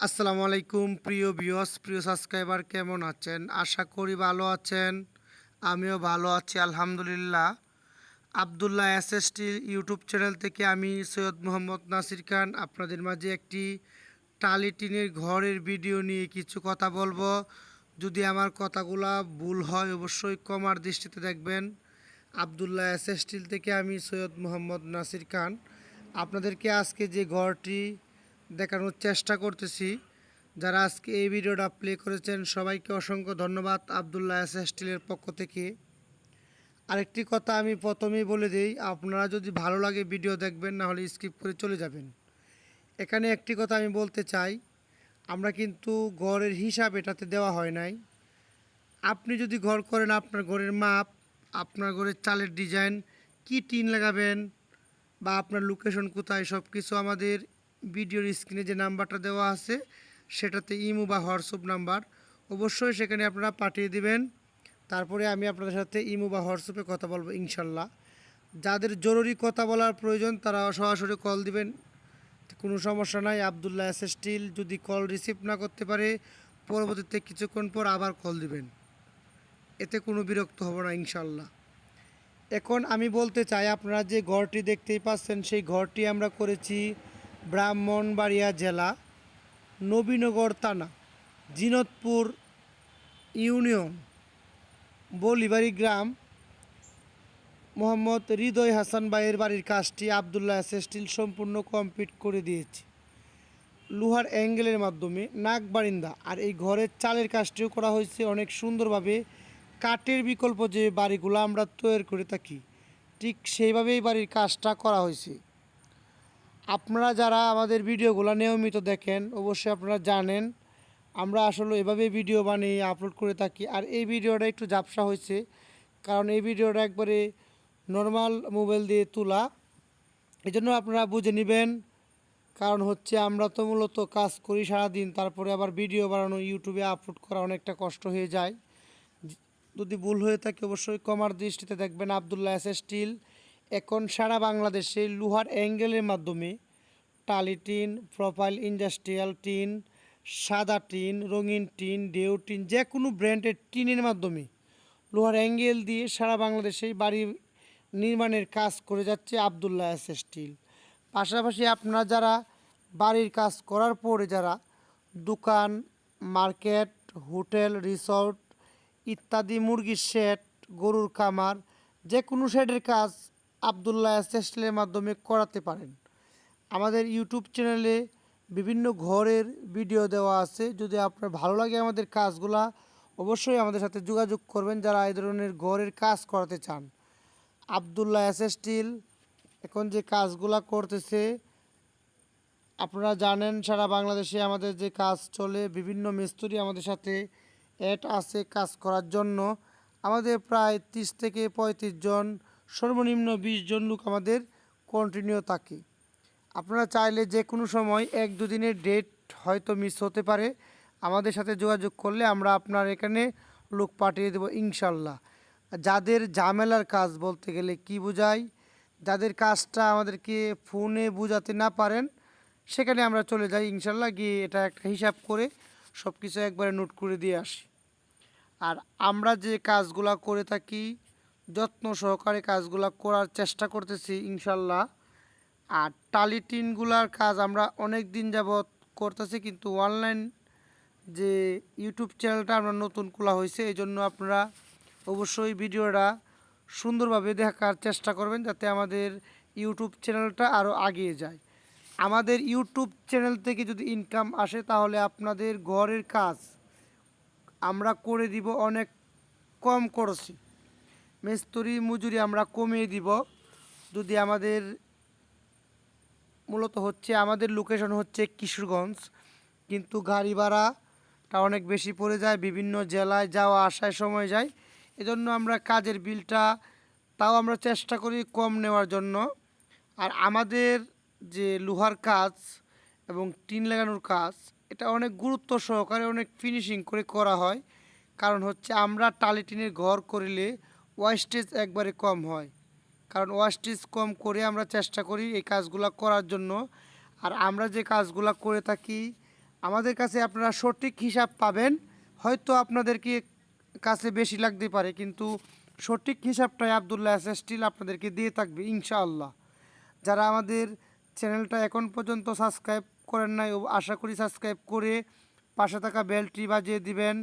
আসসালামু আলাইকুম, প্রিয় ভিউয়ার্স প্রিয় সাবস্ক্রাইবার কেমন আছেন? আশা করি ভালো আছেন। আমিও ভালো আছি, আলহামদুলিল্লাহ। আবদুল্লাহ টি ইউটিউব চ্যানেল থেকে আমি সৈয়দ মোহাম্মদ নাসির খান আপনাদের মাঝে একটি টালি টিনের ঘরের ভিডিও নিয়ে কিছু কথা বলব। যদি আমার কথাগুলা ভুল হয়, অবশ্যই কমার দৃষ্টিতে দেখবেন। আবদুল্লাহ এস এস টিল থেকে আমি সৈয়দ মোহাম্মদ নাসির খান। আপনাদেরকে আজকে যে ঘরটি দেখানোর চেষ্টা করতেছি। যারা আজকে এই ভিডিওটা প্লে করেছেন, সবাইকে অসংখ্য ধন্যবাদ আবদুল্লাহ এস এস টিলের পক্ষ থেকে। আরেকটি কথা আমি প্রথমেই বলে দিই, আপনারা যদি ভালো লাগে ভিডিও দেখবেন, না হলে স্কিপ করে চলে যাবেন। এখানে একটি কথা আমি বলতে চাই, আমরা কিন্তু ঘরের হিসাব এটাতে দেওয়া হয় নাই। আপনি যদি ঘর করেন আপনার ঘরের মাপ, আপনার ঘরের চালের ডিজাইন, কি টিন লাগাবেন বা আপনার লোকেশন কোথায় সব কিছু আমাদের ভিডিওর স্ক্রিনে যে নাম্বারটা দেওয়া আছে, সেটাতে ইমো বা হোয়াটসঅ্যাপ নাম্বার। অবশ্যই সেখানে আপনারা পাঠিয়ে দিবেন। তারপরে আমি আপনাদের সাথে ইমো বা হোয়াটসঅ্যাপে কথা বলব ইনশাল্লাহ। যাদের জরুরি কথা বলার প্রয়োজন, তারা সরাসরি কল দিবেন। কোনো সমস্যা নাই, আবদুল্লাহ এস স্টিল যদি কল রিসিভ না করতে পারে, পরবর্তীতে কিছুক্ষণ পর আবার কল দিবেন। এতে কোনো বিরক্ত হব না ইনশাল্লাহ। এখন আমি বলতে চাই, আপনারা যে ঘরটি দেখতেই পাচ্ছেন, সেই ঘরটি আমরা করেছি ব্রাহ্মণবাড়িয়া জেলা, নবীনগর থানা, জিনতপুর ইউনিয়ন, বলিবাড়ি গ্রাম। মোহাম্মদ হৃদয় হাসান ভাইয়ের বাড়ির কাজটি আবদুল্লাহ স্টিল সম্পূর্ণ কমপ্লিট করে দিয়েছে। লোহার অ্যাঙ্গেলের মাধ্যমে নাক বারিন্দা আর এই ঘরের চালের কাজটিও করা হয়েছে অনেক সুন্দরভাবে। কাঠের বিকল্প যে বাড়িগুলো আমরা তৈরি করে থাকি, ঠিক সেইভাবেই বাড়ির কাজটা করা হয়েছে। আপনারা যারা আমাদের ভিডিওগুলো নিয়মিত দেখেন, অবশ্যই আপনারা জানেন, আমরা আসলে এভাবে ভিডিও বানিয়ে আপলোড করে থাকি। আর এই ভিডিওটা একটু ঝাপসা হয়েছে, কারণ এই ভিডিওটা একবারে নর্মাল মোবাইল দিয়ে তোলা। এই জন্য আপনারা বুঝে নেবেন, কারণ হচ্ছে আমরা তো মূলত কাজ করি সারাদিন, তারপরে আবার ভিডিও বানানো ইউটিউবে আপলোড করা অনেকটা কষ্ট হয়ে যায়। যদি ভুল হয়ে থাকে, অবশ্যই কমার দৃষ্টিতে দেখবেন আবদুল্লাহ এস স্টিল। এখন সারা বাংলাদেশে লোহার অ্যাঙ্গেলের মাধ্যমে টালি টিন, প্রোফাইল ইন্ডাস্ট্রিয়াল টিন, সাদা টিন, রঙিন টিন, ডেউ টিন, যে কোনো ব্র্যান্ডের টিনের মাধ্যমে লোহার অ্যাঙ্গেল দিয়ে সারা বাংলাদেশে বাড়ি নির্মাণের কাজ করে যাচ্ছে আবদুল্লাহ এস স্টিল। পাশাপাশি আপনারা যারা বাড়ির কাজ করার পরে যারা দোকান, মার্কেট, হোটেল, রিসর্ট ইত্যাদি মুরগির শেড গরুর খামার, যে কোনো শেডের কাজ আবদুল্লাহ স্টেলের মাধ্যমে করাতে পারেন। আমাদের ইউটিউব চ্যানেলে বিভিন্ন ঘরের ভিডিও দেওয়া আছে। যদি আপনার ভালো লাগে আমাদের কাজগুলা, অবশ্যই আমাদের সাথে যোগাযোগ করবেন যারা এই ধরনের ঘরের কাজ করাতে চান। আবদুল্লাহ এস স্টিল এখন যে কাজগুলা করতেছে, আপনারা জানেন সারা বাংলাদেশে আমাদের যে কাজ চলে, বিভিন্ন মিস্ত্রি আমাদের সাথে অ্যাড আছে কাজ করার জন্য। আমাদের প্রায় তিরিশ থেকে পঁয়ত্রিশ জন সর্বনিম্ন বিশ জন লোক আমাদের কন্টিনিউ থাকে। আপনারা চাইলে যে কোনো সময় এক দুদিনের ডেট হয়তো মিস হতে পারে। আমাদের সাথে যোগাযোগ করলে আমরা আপনার এখানে লোক পাঠিয়ে দেবো ইনশাল্লাহ। যাদের ঝামেলার কাজ বলতে গেলে কি বোঝায়? যাদের কাজটা আমাদেরকে ফোনে বোঝাতে না পারেন, সেখানে আমরা চলে যাই ইনশাল্লাহ, গিয়ে এটা একটা হিসাব করে সব কিছু একবারে নোট করে দিয়ে আসি। আর আমরা যে কাজগুলা করে থাকি যত্ন সহকারে কাজগুলো করার চেষ্টা করতেছি, ইনশাল্লাহ। আর টালি টিনগুলার কাজ আমরা অনেক দিন যাবৎ করতেছি, কিন্তু অনলাইন যে ইউটিউব চ্যানেলটা আমরা নতুন খোলা হয়েছে, এই জন্য আপনারা অবশ্যই ভিডিওটা সুন্দরভাবে দেখার চেষ্টা করবেন, যাতে আমাদের ইউটিউব চ্যানেলটা আরও আগিয়ে যায়। আমাদের ইউটিউব চ্যানেল থেকে যদি ইনকাম আসে, তাহলে আপনাদের ঘরের কাজ আমরা করে দিব অনেক কম খরচে। মিস্ত্রি মজুরি আমরা কমিয়ে দিব। যদি আমাদের মূলত হচ্ছে, আমাদের লোকেশন হচ্ছে কিশোরগঞ্জ। কিন্তু গাড়ি ভাড়াটা অনেক বেশি পড়ে যায়, বিভিন্ন জেলায় যাওয়া আসায় সময় যায়। এজন্য আমরা কাজের বিলটা তাও আমরা চেষ্টা করি কম নেওয়ার জন্য। আর আমাদের যে লোহার কাজ এবং টিন লাগানোর কাজ, এটা অনেক গুরুত্ব সহকারে অনেক ফিনিশিং করে করা হয়। কারণ হচ্ছে, আমরা টালি টিনের ঘর করিলে ওয়েস্টেজ একবারে কম হয়। কারণ ওয়েস্টেজ কম করে আমরা চেষ্টা করি এই কাজগুলো করার জন্য। আর আমরা যে কাজগুলো করে থাকি, আমাদের কাছে আপনারা সঠিক হিসাব পাবেন। হয়তো আপনাদেরকে কাছে বেশি লাগতে পারে, কিন্তু সঠিক হিসাবটাই আবদুল্লাহ স্টিল আপনাদেরকে দিয়ে থাকবে, ইনশাআল্লাহ। যারা আমাদের চ্যানেলটা এখন পর্যন্ত সাবস্ক্রাইব করেন নাই, আশা করি সাবস্ক্রাইব করে পাশে থাকা বেলটি বাজিয়ে দিবেন।